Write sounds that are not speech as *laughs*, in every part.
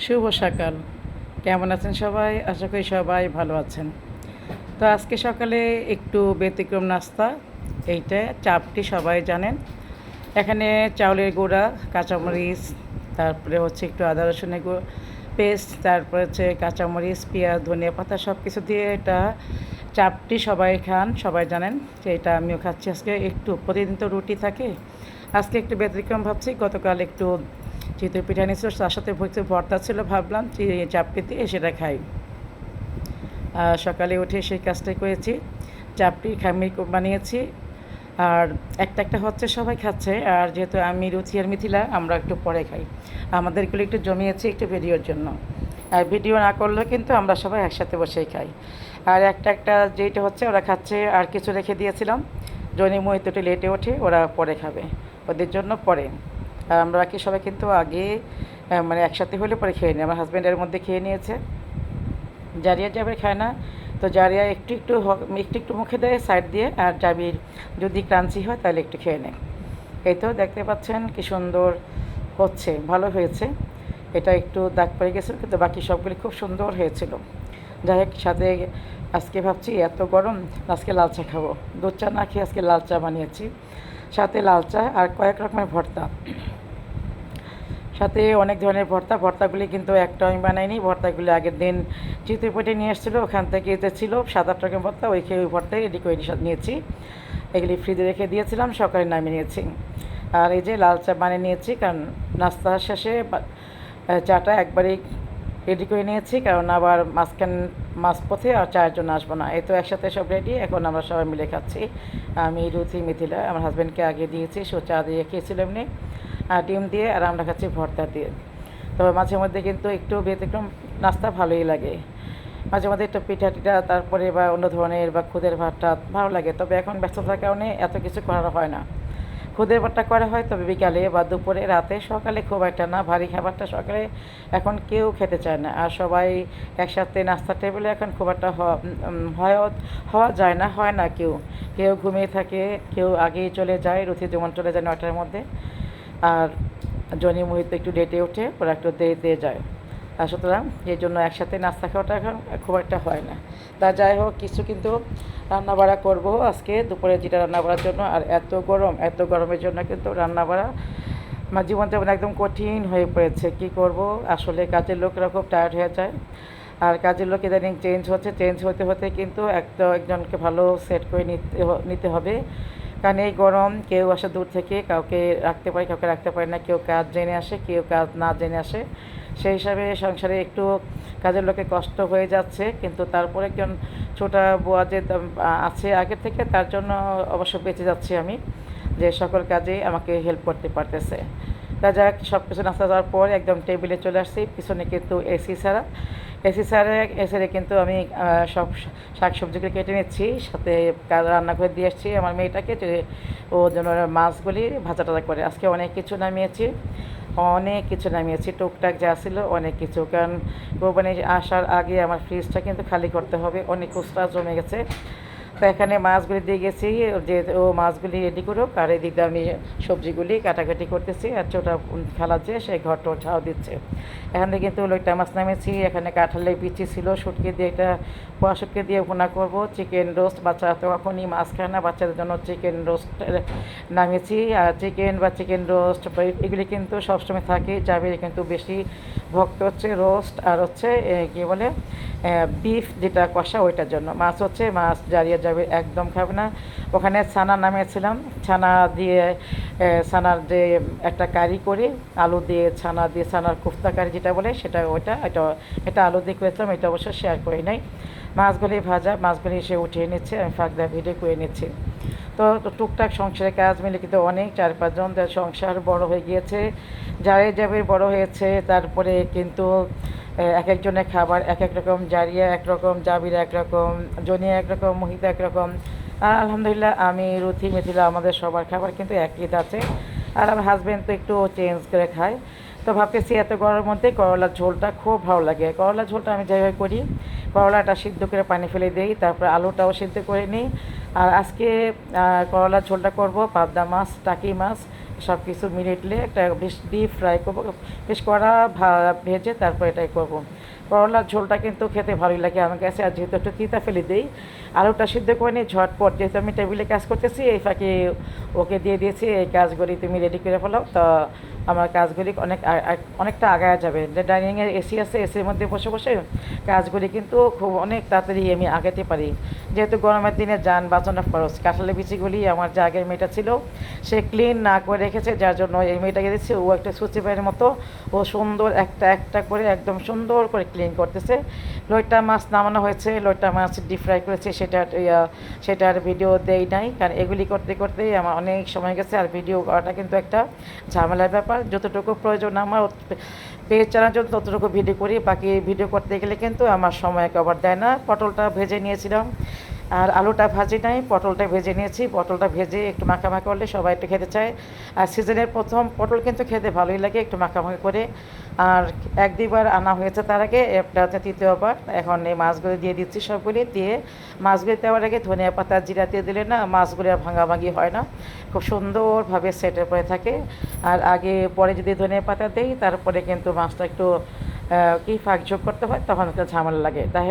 শুভ সকাল। কেমন আছেন সবাই? আশা করি সবাই ভালো আছেন। তো আজকে সকালে একটু ব্যতিক্রম নাস্তা, এইটা চাপটি সবাই জানেন। এখানে চাউলের গুঁড়া, কাঁচামরিচ, তারপরে হচ্ছে একটু আদা রসুনের পেস্ট, তারপরে হচ্ছে কাঁচামরিচ, পেঁয়াজ, ধনিয়া পাতা সব কিছু দিয়ে এটা চাপটি সবাই খান, সবাই জানেন যে এটা আমিও খাচ্ছি আজকে। একটু প্রতিদিন তো রুটি থাকে। আজকে একটু ব্যতিক্রম ভাবছি, গতকাল একটু চিতই পিঠা নিয়েছিল, তার সাথে হচ্ছে ভর্তা ছিল, ভাবলাম চাপটি দিয়ে সেটা খাই। সকালে উঠে সেই কাজটাই করেছি। চাপটি খামি বানিয়েছি। আর একটা একটা হচ্ছে সবাই খাচ্ছে, আর যেহেতু আমি রুচি আর মিথিলা, আমরা একটু পরে খাই। আমাদেরগুলো একটু জমিয়েছি একটু ভিডিওর জন্য। আর ভিডিও না করলেও কিন্তু আমরা সবাই একসাথে বসেই খাই। আর একটা একটা যেটা হচ্ছে, ওরা খাচ্ছে। আর কিছু রেখে দিয়েছিলাম। জনি মোহিত একটু লেটে ওঠে, ওরা পরে খাবে। ওদের জন্য পরে। আর আমরা বাকি সবাই কিন্তু আগে মানে একসাথে হলে পরে খেয়ে নিই। আমার হাজব্যান্ডের মধ্যে খেয়ে নিয়েছে। জারিয়া যাবে খায় না। তো জারিয়া একটু একটু একটু একটু মুখে দেয় সাইড দিয়ে। আর জাবির যদি ক্রাঞ্চি হয়, তাহলে একটু খেয়ে নেয়। এই তো দেখতে পাচ্ছেন কি সুন্দর হচ্ছে, ভালো হয়েছে। এটা একটু দাগ পড়ে গেছে কিন্তু বাকি সবগুলি খুব সুন্দর হয়েছিল। যাই হোক, সাথে আজকে ভাবছি, এত গরম, আজকে লাল চা খাব। দুধ চা না খেয়ে আজকে লাল চা বানিয়েছি। সাথে লাল চা আর কয়েক রকমের ভর্তা। সাথে অনেক ধরনের ভর্তা, ভর্তাগুলি কিন্তু একটা আমি বানাইনি, ভর্তাগুলি আগের দিন চিত্রপটে নিয়ে এসেছিল, ওখান থেকে যে ছিল সাত আট রকম ভর্তা, ওই খেয়ে ওই ভর্তাই রেডি করে নিয়ে- নিয়েছি। এগুলি ফ্রিজে রেখে দিয়েছিলাম, সকালে নামিয়ে নিয়েছি। আর এই যে লাল চা বানিয়ে নিয়েছি, কারণ নাস্তা শেষে চাটা একবারেই রেডি করে নিয়েছি, কারণ আবার মাঝখান মাঝপথে আর চায়ের জন্য আসব না। এই তো একসাথে সব রেডি এখন আমরা সবাই মিলে খাচ্ছি। আমি রুথি, মিথিলা, আমার হাজব্যান্ডকে আগে দিয়েছি, সো চা দিয়ে খেয়েছিল এমনি। ডিম দিয়ে আর আমরা খাচ্ছি ভর্তা দিয়ে। তবে মাঝে মধ্যে কিন্তু একটু ব্যতিক্রম নাস্তা ভালোই লাগে। মাঝে মধ্যে একটু পিঠা টিঠা, তারপরে বা অন্য ধরনের বা খুদের ভাতটা ভালো লাগে। তবে এখন ব্যস্ততার কারণে এত কিছু করা হয় না। খুদের ভাতটা করা হয় তবে বিকালে বা দুপুরে, রাতে, সকালে খুব একটা না। ভারী খাবারটা সকালে এখন কেউ খেতে চায় না। আর সবাই একসাথে নাস্তা টেবিলে এখন খুব একটা হওয়া হওয়া যায় না, হয় না কেউ। কেউ ঘুমিয়ে থাকে, কেউ আগেই চলে যায় রুথি যেমন চলে যায় নয়টার মধ্যে। আর জনি মোহিত একটু ডেটে ওঠে, ওরা একটু দেরিতে যায়। আর সুতরাং এই জন্য একসাথে নাস্তা খাওয়াটা এখন খুব একটা হয় না। তা যাই হোক, কিছু কিন্তু রান্না বাড়া করব আজকে দুপুরে যেটা রান্না করার জন্য, আর এত গরম, এত গরমের জন্য কিন্তু রান্না বাড়া আমার জীবন যেমন একদম কঠিন হয়ে পড়েছে। কি করব? আসলে কাজের লোকরা খুব টায়ার্ড হয়ে যায়। আর কাজের লোক ইদানিং চেঞ্জ হচ্ছে চেঞ্জ হতে হতে কিন্তু একটা একজনকে ভালো সেট করে নিতে নিতে হবে। কারণ এই গরম, কেউ আসে দূর থেকে, কাউকে রাখতে পারে, কাউকে রাখতে পারে না, কেউ কাজ জেনে আসে, কেউ কাজ না জেনে আসে। সেই হিসাবে সংসারে একটু কাজের লোকে কষ্ট হয়ে যাচ্ছে, কিন্তু তারপরে একজন ছোটা বোয়া যে আছে আগের থেকে, তার জন্য অবশ্য বেঁচে যাচ্ছি আমি, যে সকল কাজে আমাকে হেল্প করতে পারতেছে। তা যাক সব কিছু নাস্তা যাওয়ার পর একদম টেবিলে চলে আসছি, পিছনে কিন্তু এসি ছাড়া। এসি স্যারে এসে কিন্তু আমি সব শাক সবজিগুলো কেটে নিচ্ছি, সাথে রান্না করে দিয়ে আসছি আমার মেয়েটাকে ও জন্য মাছগুলি ভাজা টাজা করে। আজকে অনেক কিছু নামিয়েছি, অনেক কিছু নামিয়েছি, টুকটাক যা ছিল অনেক কিছু। কারণ কোরবানি আসার আগে আমার ফ্রিজটা কিন্তু খালি করতে হবে, অনেক খুচরা জমে গেছে। তো এখানে মাছগুলি দিয়ে গেছি, যে ও মাছগুলি রেডি করুক, আর এদিকে আমি সবজিগুলি কাটাকাটি করতেছি, আর ছোটা খালাচ্ছে সেই ঘরটা ছাও দিচ্ছে। এখানে কিন্তু লইটা মাছ নামেছি, এখানে কাঁঠালের বিচি ছিল, শুটকি দিয়ে এটা, পোয়া দিয়ে ভুনা করব, চিকেন রোস্ট বাচ্চারা তো এখনই মাছ খায় না, বাচ্চাদের জন্য চিকেন রোস্ট নামিয়েছি আর চিকেন বা চিকেন রোস্ট এগুলি কিন্তু সবসময় থাকে জাবির কিন্তু বেশি ভক্ত হচ্ছে, রোস্ট, আর হচ্ছে কী বলে বিফ যেটা কষা, ওইটার জন্য। মাছ হচ্ছে, মাছ জারিয়া যাবে, একদম খাবে না। ওখানে ছানা নামিয়েছিলাম। ছানা দিয়ে ছানার যে একটা কারি করে, আলু দিয়ে ছানা দিয়ে, ছানার কোফতা কারি যেটা বলে, সেটা ওইটা, এটা এটা আলু দিয়ে করেছিলাম, এটা অবশ্য শেয়ার করি নাই। মাছগুলি ভাজা, মাছগুলি এসে উঠিয়ে নিচ্ছে, আমি ফাঁক দেওয়া ভিডিও করে নিচ্ছি। তো টুকটাক সংসারের কাজ মিলে কিন্তু অনেক, চার পাঁচজন সংসার বড় হয়ে গিয়েছে। যারে যাবে বড় হয়েছে, তারপরে কিন্তু এক একজনের খাবার এক এক রকম, জারিয়া একরকম জাবির একরকম জনিয়া একরকম মহিতা একরকম আর আলহামদুলিল্লাহ আমি রুথি মিথিলা আমাদের সবার খাবার কিন্তু একই আছে আর আমার হাজব্যান্ড তো একটু চেঞ্জ করে খায়। তো ভাবতেছি এত গরমের মধ্যে করলার ঝোলটা খুব ভালো লাগে। করলার ঝোলটা আমি যেভাবে করি, করলাটা সিদ্ধ করে পানি ফেলে দিই, তারপর আলুটাও সিদ্ধ করে নিই। আর আজকে করলার ঝোলটা করব, পাবদা মাছ, টাকি মাছ সব কিছু মিলিয়ে একটা বেশ ডিপ ফ্রাই করব। বেশ কড়া ভেজে তারপর এটাই করব। করলার ঝোলটা কিন্তু খেতে ভালোই লাগে আমার কাছে, আর যেহেতু একটু তিতা ফেলে দিই আলুটা সিদ্ধ করে নিই ঝটপট যেহেতু আমি টেবিলে কাজ করতেছি, এই ফাঁকে ওকে দিয়ে দিয়েছি, এই কাজগুলি তুমি রেডি করে ফেলাও তো আমার কাজগুলি অনেক অনেকটা আগায় যাবে। ডাইনিংয়ের এসি আছে এসির মধ্যে বসে বসে কাজগুলি কিন্তু খুব অনেক তাড়াতাড়ি আমি আগাতে পারি। যেহেতু গরমের দিনে যান বাঁচানো খরচ, কাঁঠালের বিচিগুলি আমার যে আগের মেয়েটা ছিল, সে ক্লিন না করে রেখেছে, যার জন্য এই মেয়েটাকে দিচ্ছি ও একটা সুচি পায়ের মতো, ও সুন্দর একটা একটা করে একদম সুন্দর করে ক্লিন করতেছে। লইটা মাছ নামানো হয়েছে, লইটা মাছ ডিপ ফ্রাই করেছে সেটার সেটার ভিডিও দেই নাই। কারণ এগুলি করতে করতেই আমার অনেক সময় গেছে আর ভিডিও করাটা কিন্তু একটা ঝামেলার ব্যাপার। যতটুকু প্রয়োজন আমার পেজ চালানোর জন্য ততটুকু ভিডিও করি। বাকি ভিডিও করতে গেলে কিন্তু আমার সময় কভার দেয় না। পটলটা ভেজে নিয়েছিলাম। আর আলুটা ভাজি নাই, পটলটা ভেজে নিয়েছি। পটলটা ভেজে একটু মাখামাখি করলে সবাই একটু খেতে চায়। আর সিজনের প্রথম পটল কিন্তু খেতে ভালোই লাগে একটু মাখামাখি করে। আর এক দুইবার আনা হয়েছে তার আগে, একটা হচ্ছে তৃতীয়বার। এখন এই মাছগুলো দিয়ে দিচ্ছি সবগুলি, দিয়ে মাছগুলি দেওয়ার আগে ধনিয়া পাতা, জিরা দিয়ে দিলে না মাছগুলি আর ভাঙাভাঙি হয় না। খুব সুন্দরভাবে সেটের পরে থাকে। আর আগে, পরে যদি ধনিয়া পাতা দেই, তারপরে কিন্তু মাছটা একটু কি ফাঁক করতে হয়, তখন একটা ঝামেলা লাগে। তাই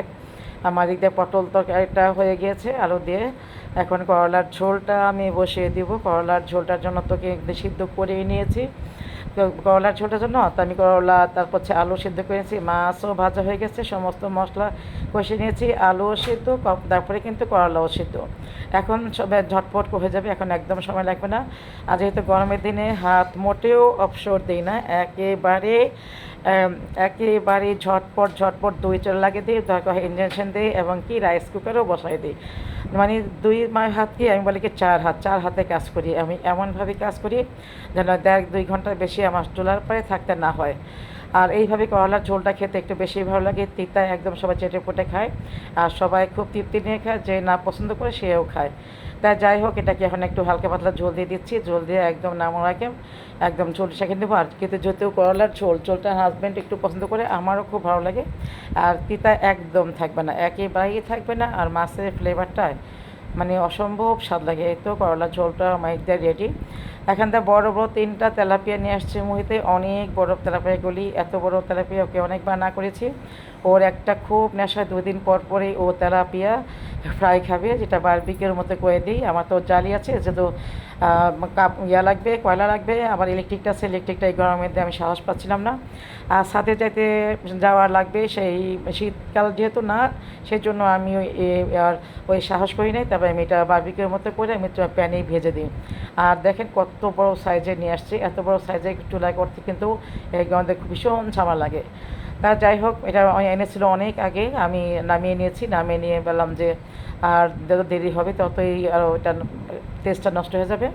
আমার দিয়ে পটল তরকারিটা হয়ে গিয়েছে, আলু দিয়ে। এখন করলার ঝোলটা আমি বসিয়ে দিব। করলার ঝোলটার জন্য তোকে সিদ্ধ করেই নিয়েছি। করলার ঝোলটার জন্য তো আমি করলা, তারপর হচ্ছে আলু সিদ্ধ করেছি, মাছও ভাজা হয়ে গেছে, সমস্ত মশলা কষে নিয়েছি, আলুও সিদ্ধ তারপরে কিন্তু করলাও সিদ্ধ। এখন সবাই ঝটপট হয়ে যাবে, এখন একদম সময় লাগবে না। আর যেহেতু গরমের দিনে হাত মোটেও অবসর দিই না, একেবারে একেবারে ঝটপট ঝটপট দুই চল লাগিয়ে দিই দরকার হয় ইঞ্জেকশন দিই এবং কি রাইস কুকারও বসাই দিই। মানে দুই মায়ের হাত কি আমি বলি কি চার হাত, চার হাতে কাজ করি। আমি এমনভাবে কাজ করি যেন দেড় দুই ঘণ্টার বেশি আমার চুলার পরে থাকতে না হয়। আর এইভাবে করলার ঝোলটা খেতে একটু বেশি ভালো লাগে, তিতা একদম সবাই চেটে পুটে খায়। আর সবাই খুব তৃপ্তি নিয়ে খায়, যে না পছন্দ করে সেও খায়। তাই যাই হোক এটাকে এখন একটু হালকা পাতলা ঝোল দিয়ে দিচ্ছি। ঝোল দিয়ে একদম নামার আগে একদম ঝোল শেখে নেব আর কিন্তু যেহেতু করলার ঝোল, ঝোলটা হাজব্যান্ড একটু পছন্দ করে, আমারও খুব ভালো লাগে। আর তিতা একদম থাকবে না, একেবারেই থাকবে না। আর মাছের ফ্লেভারটা মানে অসম্ভব স্বাদ লাগে। এই তো করলার ঝোলটা দিয়ে রেডি এখান থেকে বড় বড় তিনটা তেলাপিয়া নিয়ে আসছে মুহিতে অনেক বড় তেলাপিয়াগুলি এত বড় তেলাপিয়া ওকে অনেকবার না করেছি। ওর একটা খুব নেশা, দুদিন পর পরেই ও তেলাপিয়া। ফ্রাই খাবে, যেটা বারবিকের মতো করে দিই। আমার তো জালি আছে, যেহেতু কাপ ইয়া লাগবে, কয়লা লাগবে, আবার ইলেকট্রিকটা আছে ইলেকট্রিকটা এই গরমের মধ্যে আমি সাহস পাচ্ছিলাম না। আর সাথে যাইতে যাওয়ার লাগবে সেই শীতকাল যেহেতু না সেই জন্য আমি আর ওই সাহস করি নাই, তবে আমি এটা বারবিকের মতো করে আমি প্যানেই ভেজে দিই। আর দেখেন কত বড় সাইজে নিয়ে আসছি, এত বড় সাইজে চুলায় করতে কিন্তু এই খুব ভীষণ ঝামা লাগে। তা যাই হোক, এটা এনেছিল অনেক আগে, আমি নামিয়ে নিয়েছি, নামিয়ে নিয়ে বললাম যে, আর যত দেরি হবে ততই আর ওটা টেস্টটা নষ্ট হয়ে যাবে,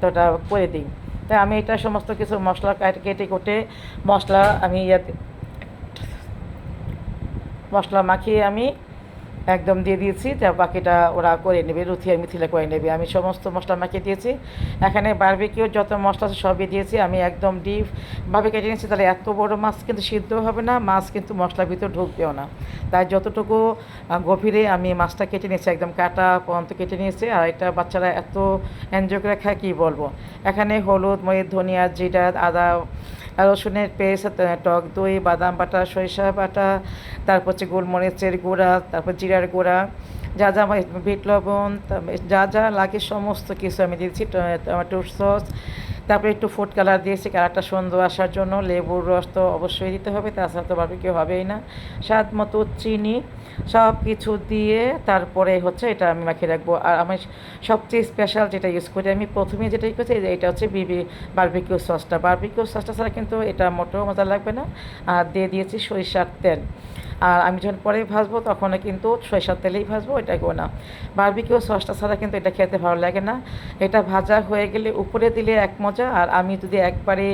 তো ওটা করে দিই। তাই আমি এটা সমস্ত কিছু মশলা কাট- কেটে কুটে মশলা আমি ইয়াতে, মশলা মাখিয়ে আমি একদম দিয়ে দিয়েছি তা বাকিটা ওরা করে নেবে, রুথি আর মিথিলা করে নেবে। আমি সমস্ত মশলা মাখিয়ে দিয়েছি। এখানে বারবিকিউ যত মশলা আছে সবই দিয়েছি। আমি একদম ডিপ ভাবে কেটে নিয়েছি, তাহলে এত বড় মাছ কিন্তু সিদ্ধ হবে না, মাছ কিন্তু মশলার ভিতর ঢুকবেও না। তাই যতটুকু গভীরে আমি মাছটা কেটে নিয়েছি, একদম কাটা পর্যন্ত কেটে নিয়েছি। আর এটা বাচ্চারা এত এনজয় করে খায়, কী বলব? এখানে হলুদ, মরিচ, ধনিয়া, জিরা, আদা, রসুনের পেস্ট, টক দই, বাদাম বাটা, সরিষা বাটা, তারপর হচ্ছে গোলমরিচের গুঁড়া, তারপর জিরার গুঁড়া, যা যা আমার বিট লবণ যা যা লাগে সমস্ত কিছু আমি দিয়েছি, ট- টমেটোর সস, তারপরে একটু ফুড কালার দিয়েছি, কালারটা সুন্দর আসার জন্য, লেবুর রস তো অবশ্যই দিতে হবে, তাছাড়া তো বাকি কেউ হবেই না। স্বাদ মতো চিনি, সব কিছু দিয়ে তারপরে হচ্ছে এটা আমি মাখিয়ে রাখব। আর আমি সবচেয়ে স্পেশাল যেটা ইউজ করি, আমি প্রথমে যেটা ইউজ করছি, এটা হচ্ছে বিবি বারবিকিউ সসটা। বারবিকিউ সসটা ছাড়া কিন্তু এটা মোটেও মজা লাগবে না। আর দিয়ে দিয়েছি সরিষার তেল। আর আমি যখন পরে ভাজবো তখন কিন্তু সরিষার তেলেই ভাজবো এটা করব না। বারবিকিউ সসটা ছাড়া কিন্তু এটা খেতে ভালো লাগে না। এটা ভাজা হয়ে গেলে উপরে দিলে এক মজা, আর আমি যদি একবারে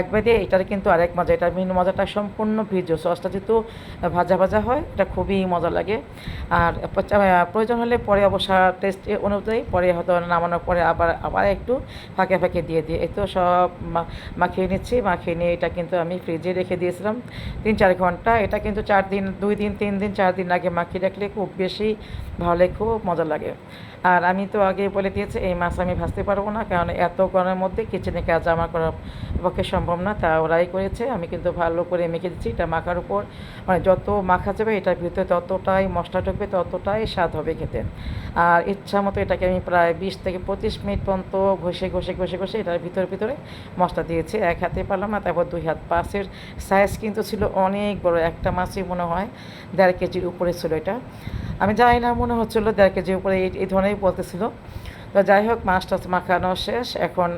একবারে দিই এটার কিন্তু আরেক মজা। এটা মেন মজাটা সম্পূর্ণ ভিজো। সসটা যেহেতু ভাজা ভাজা হয়, এটা খুবই মজা লাগে। আর প্রয়োজন হলে পরে অবশ্য টেস্ট অনুযায়ী পরে হয়তো নামানোর পরে আবার আবার একটু ফাঁকে ফাঁকে দিয়ে দিই। এই তো সব মাখিয়ে নিচ্ছি। মাখিয়ে নিয়ে এটা কিন্তু আমি ফ্রিজে রেখে দিয়েছিলাম। তিন চার ঘণ্টা। এটা কিন্তু চার দিন দুই দিন, তিন দিন, চার দিন আগে মাখিয়ে রাখলে খুব বেশি ভালো খুব মজা লাগে। আর আমি তো আগে বলে দিয়েছি, এই মাছ আমি ভাজতে পারব না, কারণ এত গরমের মধ্যে কিচেনে কাজ আমার করার পক্ষে সম্ভব না, তা ওরাই করেছে, আমি কিন্তু ভালো করে মেখে দিচ্ছি, এটা মাখার উপর মানে যত মাখা যাবে এটার ভিতরে ততটাই মশলা ঢুকবে, ততটাই স্বাদ হবে খেতে। আর ইচ্ছা মতো এটাকে আমি প্রায় বিশ থেকে পঁচিশ মিনিট পর্যন্ত ঘষে ঘষে ঘষে ঘষে এটার ভিতরে ভিতরে মশলা দিয়েছি, এক হাতে পারলাম না, তারপর দুই হাত পাশের সাইজ কিন্তু ছিল অনেক বড়, একটা মাছই মনে হয় দেড় কেজির উপরে ছিল এটা। আমি জানি না, মনে হচ্ছিল দেড় কেজির উপরে এই এই ধরনেরই বলতেছিল। তো যাই হোক, মাছটা মাখানো শেষ। এখন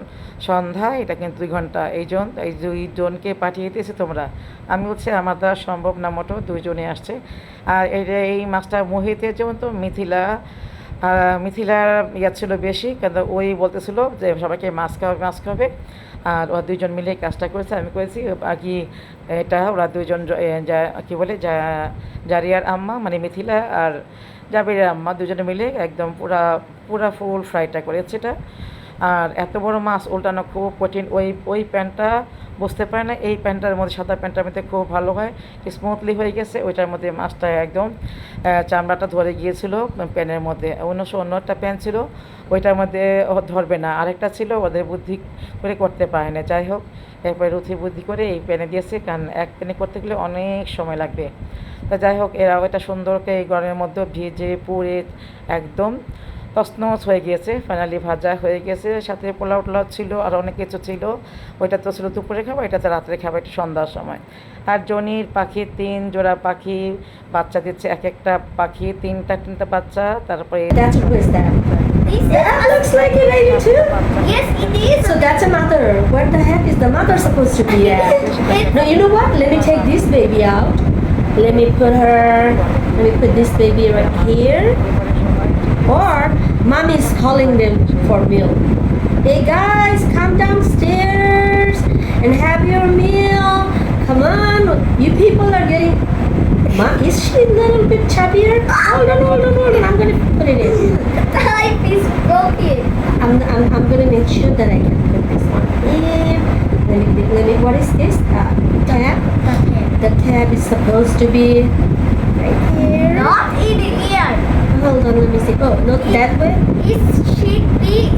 সন্ধ্যা, এটা কিন্তু দুই ঘণ্টা। এই জন, এই দুইজনকে পাঠিয়ে দিয়েছে তোমরা। আমি বলছি, আমার দ্বারা সম্ভব না মোটো দুইজনে আসছে। আর যে, এই মাছটা মোহিতে যেমন তো মিথিলা, আর মিথিলার ইয়া ছিল বেশি, কিন্তু ওই বলতেছিল যে সবাইকে মাছ খাবে মাছ খাবে আর ওরা দুইজন মিলে কাজটা করেছে। আমি করেছি, বাকি এটা ওরা দুইজন কী বলে জারিয়ার আম্মা মানে মিথিলা আর জাবিরের আম্মা দুজনে মিলে একদম পুরা পুরা ফুল ফ্রাইটা করেছে এটা আর এত বড় মাছ উল্টানো খুব কঠিন। ওই ওই প্যান্টটা বুঝতে পারে না, এই প্যান্টটার মধ্যে সাদা প্যান্টটার মধ্যে খুব ভালো হয়। স্মুথলি হয়ে গেছে, ওইটার মধ্যে মাছটা একদম চামড়াটা ধরে গিয়েছিল প্যানের মধ্যে। অন্য অন্য একটা প্যান ছিল, ওইটার মধ্যে ধরবে না। আরেকটা ছিল, ওদের বুদ্ধি করে করতে পারে না। যাই হোক, এরপরে রুথি বুদ্ধি করে এই প্যানে দিয়েছে, কারণ এক প্যানে করতে গেলে অনেক সময় লাগবে। তা যাই হোক এরা ওইটা সুন্দরকে এই গরমের মধ্যে ভিজে পুড়ে একদম তসনস হয়ে গিয়েছে ফাইনালি ভাজা হয়ে গেছে সাথে পোলাও টোলাও ছিল আর অনেক কিছু ছিল ওইটা তো ছিল দুপুরে খাবার এটা তো রাত্রে খাবার একটু সন্ধ্যার সময় আর জনির পাখি তিন জোড়া পাখি বাচ্চা দিচ্ছে এক একটা পাখি তিনটা তিনটা বাচ্চা তারপরে That's who is that? Looks like a lady. Yes, it is. So that's a mother. Where the heck is the mother supposed to be at? *laughs* No, you know what? Let me take this baby out. Let me put her. Let me put this baby right here. Or mommy is calling them for milk. Hey guys, come downstairs and have your meal. Come on, you people are getting. Mom, is she a little bit chubbier? Hold on, hold on, hold on. I'm gonna put it in. The is broken. I'm, I'm, I'm gonna make sure that I can put this one in. Let me, let me, what is this? Uh, tab? The tab is supposed to be right here. Not in here. Hold on, let me see. Oh, not that way? It should be.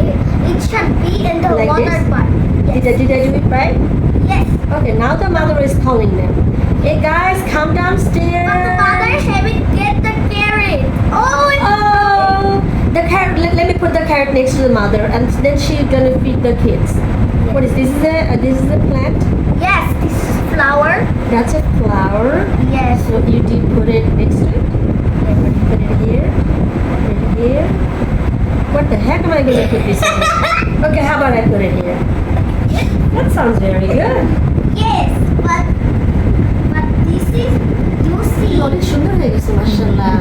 It should be in the Like water part. Did I, did I do it right? Yes. Okay, now the mother is calling them. Hey guys, come downstairs. But the mother haven't get the carrot. Oh, Oh, the carrot. Let, let me put the carrot next to the mother, and then she's gonna feed the kids. What is this? Is a uh, this is a plant? yes. This is flower That's a flower. Yes. So you did put it next to it. Let me put it here. Put it here. What the heck am I gonna put this on? *laughs* Okay, how about I put it here? That sounds very good. Yes, but but this is juicy. অনেক সুন্দর হয়ে গেছে মাশাআল্লাহ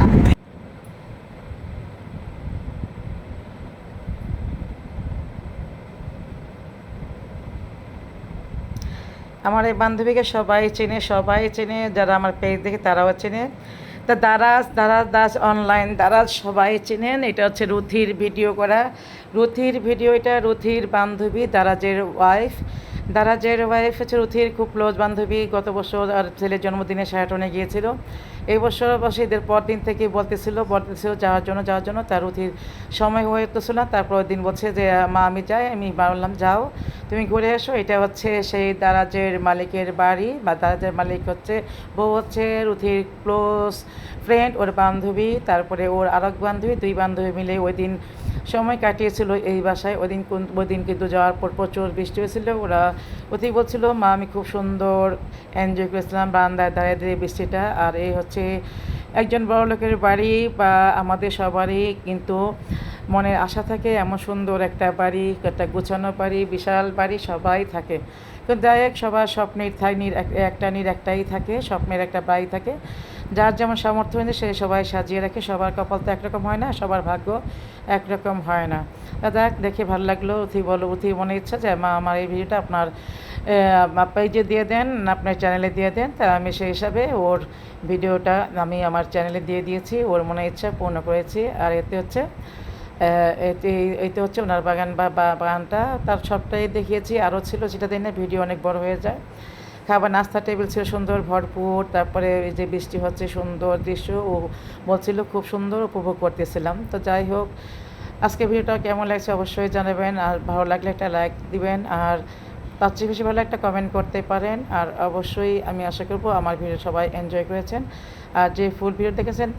আমার এই বান্ধবীকে সবাই চেনে সবাই চেনে, যারা আমার পেজ দেখে তারাও চেনে। তা দারাজ দারাজ দাস অনলাইন দারাজ সবাই চেনেন। এটা হচ্ছে রুথির ভিডিও করা। রুথির ভিডিও এটা রুথির বান্ধবী, দারাজের ওয়াইফ দারাজের ওয়াইফ হচ্ছে রুথির খুব ক্লোজ বান্ধবী। গত বছর আর ছেলের জন্মদিনে শায়াটনে গিয়েছিল। এই বছর বসে ঈদের পর দিন থেকে বলতেছিল বলতেছিল যাওয়ার জন্য যাওয়ার জন্য। তার রুথির সময় হয়ে উঠতেছিল না। তারপর দিন বলছে যে, মা, আমি যাই। আমি বললাম, যাও। তুমি ঘুরে এসো, এটা হচ্ছে সেই দারাজের মালিকের বাড়ি, বা দারাজের মালিক হচ্ছে বউ হচ্ছে রুথির ক্লোজ ফ্রেন্ড ওর বান্ধবী, তারপরে ওর আরেক বান্ধবী, দুই বান্ধবী মিলে ওই দিন সময় কাটিয়েছিল এই বাসায়। ওই দিন কোন- ওই দিন কিন্তু যাওয়ার পর প্রচুর বৃষ্টি হয়েছিল, ওরা অতি বলছিল, মা, আমি খুব সুন্দর এনজয় করেছিলাম বারান্দায় দাঁড়িয়ে দিয়ে বৃষ্টিটা। আর এই হচ্ছে একজন বড় লোকের বাড়ি বা আমাদের সবারই কিন্তু মনের আশা থাকে, এমন সুন্দর একটা বাড়ি, একটা গুছানো বাড়ি, বিশাল বাড়ি, সবাই থাকে। কিন্তু যাই হোক, সবার স্বপ্নের থাইনির একটা নির একটাই থাকে, স্বপ্নের একটা বাড়ি থাকে। যার যেমন সামর্থ্য হয়েছে, সে সবাই সাজিয়ে রাখে। সবার কপাল তো একরকম হয় না, সবার ভাগ্য একরকম হয় না। তা দেখ দেখে ভালো লাগল উথি বলো উথি মনে ইচ্ছা যে, মা, আমার এই ভিডিওটা আপনার পেজে দিয়ে দেন, আপনার চ্যানেলে দিয়ে দেন তা আমি সেই হিসাবে ওর ভিডিওটা আমি আমার চ্যানেলে দিয়ে দিয়েছি, ওর মনে ইচ্ছা পূর্ণ করেছি। আর এতে হচ্ছে এতে হচ্ছে ওনার বাগান বা- বাগানটা, তার সবটাই দেখিয়েছি। আরও ছিল সেটা দিনে ভিডিও অনেক বড় হয়ে যায়। খাবার নাস্তা টেবিল ছিল সুন্দর, ভরপুর, তারপরে এই যে বৃষ্টি হচ্ছে, সুন্দর দৃশ্য, ও বলছিল খুব সুন্দর, উপভোগ করতেছিলাম। তো যাই হোক আজকে ভিডিওটা কেমন লাগছে অবশ্যই জানাবেন, আর ভালো লাগলে একটা লাইক দিবেন, আর তার চেয়ে বেশি ভালো একটা কমেন্ট করতে পারেন। আর অবশ্যই আমি আশা করব আমার ভিডিও সবাই এনজয় করেছেন। আর যে ফুল ভিডিও দেখেছেন